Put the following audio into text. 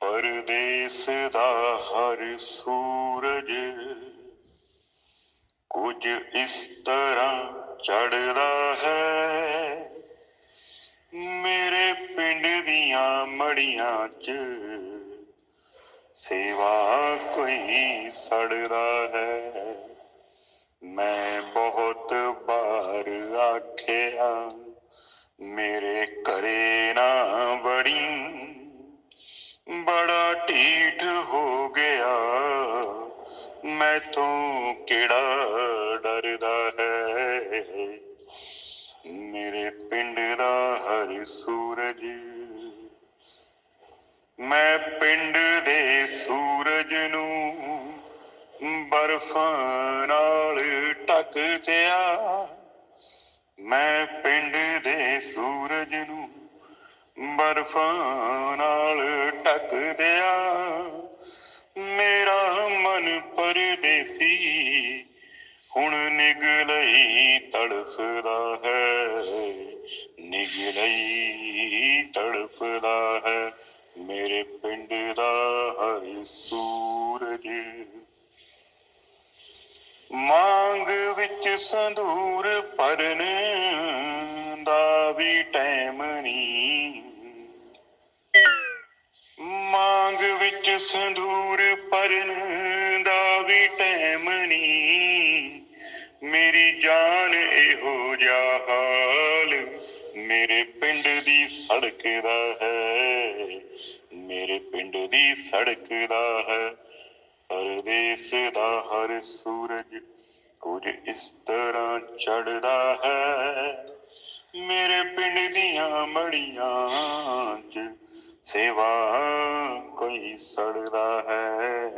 ਪਰਦੇਸ ਦਾ ਹਰ ਸੂਰਜ ਕੁਝ ਇਸ ਤਰ੍ਹਾਂ ਚੜਦਾ ਹੈ। ਮੇਰੇ ਪਿੰਡ ਦੀਆਂ ਮੜੀਆਂ 'ਚ ਸੇਵਾ ਕੋਈ ਸੜਦਾ ਹੈ। ਮੈਂ ਬਹੁਤ ਬਾਰ ਆਖਿਆ, ਮੇਰੇ ਘਰੇ ਨਾ ਵੜੀ। ਮੈਥੋਂ ਕਿਹੜਾ ਡਰਦਾ ਹੈ? ਮੇਰੇ ਪਿੰਡ ਦਾ ਹਰ ਸੂਰਜ, ਮੈਂ ਪਿੰਡ ਦੇ ਸੂਰਜ ਨੂੰ ਬਰਫਾਂ ਨਾਲ ਢੱਕ ਦਿਆ ਮੈਂ ਪਿੰਡ ਦੇ ਸੂਰਜ ਨੂੰ ਬਰਫਾਂ ਨਾਲ ਢੱਕ ਦਿਆ ਮਨ ਪਰਦੇਸੀ, ਹੁਣ ਨਿਗਲਈ ਤੜਫਦਾ ਹੈ। ਨਿਗਲਈ ਤੜਫਦਾ ਹੈ, ਮੇਰੇ ਪਿੰਡ ਦਾ ਹਰ ਸੂਰਜ। ਮੰਗ ਵਿੱਚ ਸੰਧੂਰ ਭਰਨ ਦਾ ਵੀ ਟਾਈਮ ਨਹੀਂ। ਮੰਗ ਵਿੱਚ ਸੰਧੂਰ ਭਰਨ ਵੀ ਟਾਈਮ ਮੇਰੀ ਜਾਨ ਇਹੋ ਜਿਹਾ ਹਾਲ। ਮੇਰੇ ਪਿੰਡ ਦੀ ਸੜਕ ਦਾ ਹੈ। ਮੇਰੇ ਪਿੰਡ ਦੀ ਸੜਕ ਦਾ ਹੈ। ਪਰਦੇਸ ਦਾ ਹਰ ਸੂਰਜ ਕੁਝ ਇਸ ਤਰ੍ਹਾਂ ਚੜਦਾ ਹੈ। ਮੇਰੇ ਪਿੰਡ ਦੀਆਂ ਮੜੀਆਂ 'ਚ ਸੇਵਾ ਕੋਈ ਸੜਦਾ ਹੈ।